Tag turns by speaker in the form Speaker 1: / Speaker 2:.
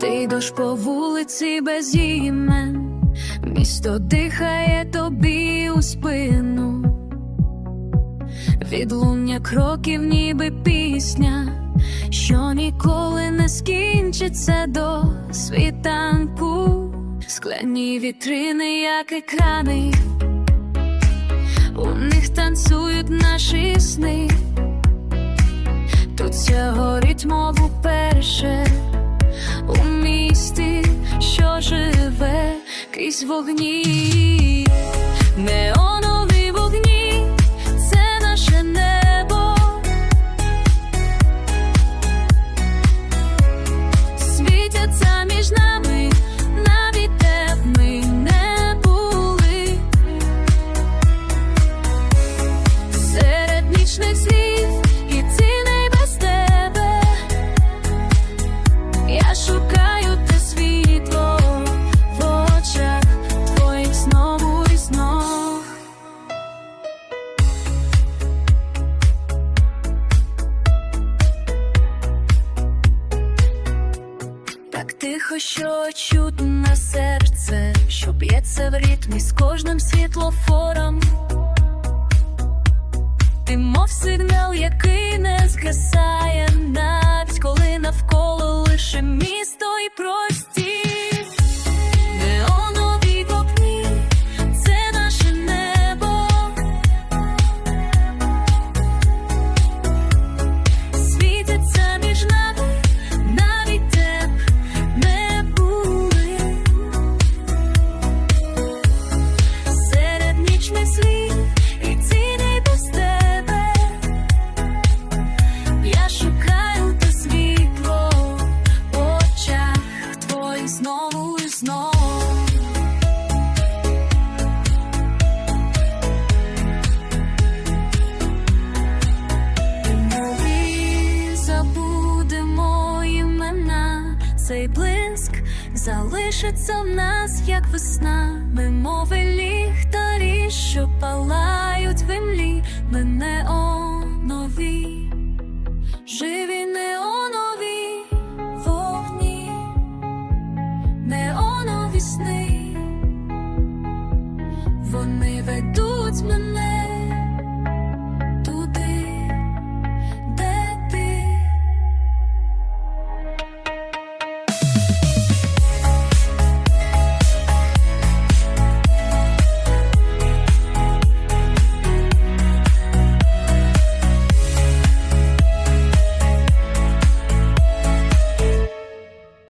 Speaker 1: Ти йдеш по вулиці без імен, місто дихає тобі у спину, відлуння кроків, ніби пісня, що ніколи не скінчиться до світанку, скляні вітрини, як екрани, у них танцюють наші сни. Тут цього ритму крізь вогні, неонові Так тихо, що чутне серце, що б'ється в ритмі з кожним світлофором. Ти мов сигнал, який не згасає, знову і забудемо імена, цей блиск залишиться в нас, як весна. Ми мови ліхтарі, що палають в імлі. Ми не сни, вони ведуть мене.